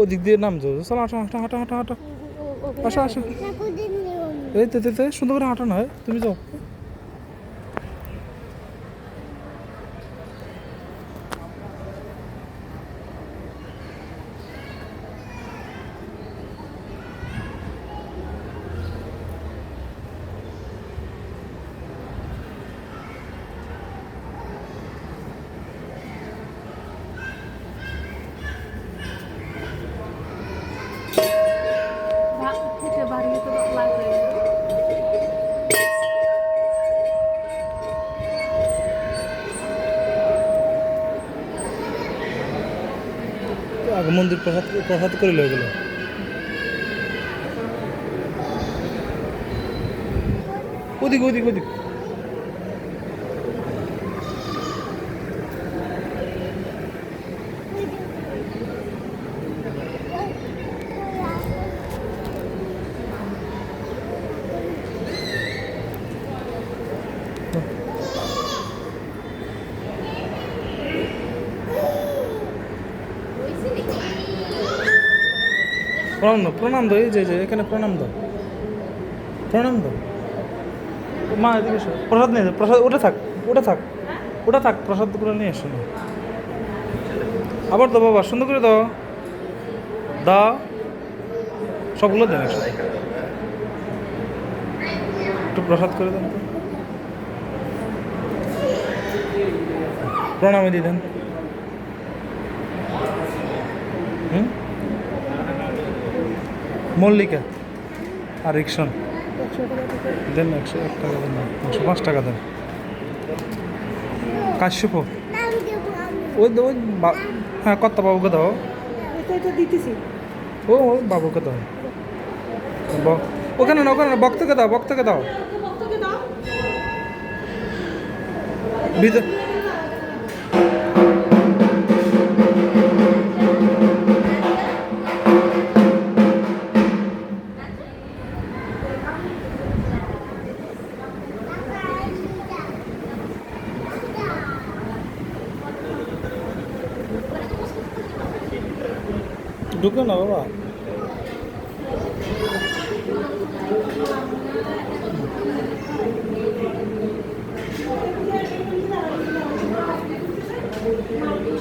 ওদিক দিয়ে নাম যাব চলো হাঁটো হাঁটো হাঁটো হাঁটো হাঁটো। আসো আসো। এই, তো তো সুন্দর করে হাঁটো না তুমি যাও থেকে বাড়িয়ে তো লাগবে আগে মন্দির প্রসাদ প্রসাদ করে এগুলো। গেল ওদিক ওদিক ওদিক। প্রণাম দাও প্রণাম দাও, এই যে যে, এখানে প্রণাম দাও। প্রণাম দাও। মা, এদিকে প্রসাদ নিয়ে প্রসাদ, ওটা থাক ওটা থাক ওটা থাক, প্রসাদগুলো নিয়ে এসো আবার দাও, বাবা, সুন্দর করে দাও। দাও। সবগুলো দেন একসাথে। একটু প্রসাদ করে দেন। প্রণামে দিয়ে দেন। হুম? মল্লিকা আর রিক্সন দেন একশো এক টাকা দেন একশো পাঁচ টাকা দেন। কাশ্যপ। ওই ওই হ্যাঁ কর্তা বাবুকে দাও। দিতেছি ও ওই বাবুকে দাও। ওখানে না ওখানে না বক্তকে দাও। বক্তকে দাও। ভিতর ঢুকে না বাবা।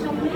সব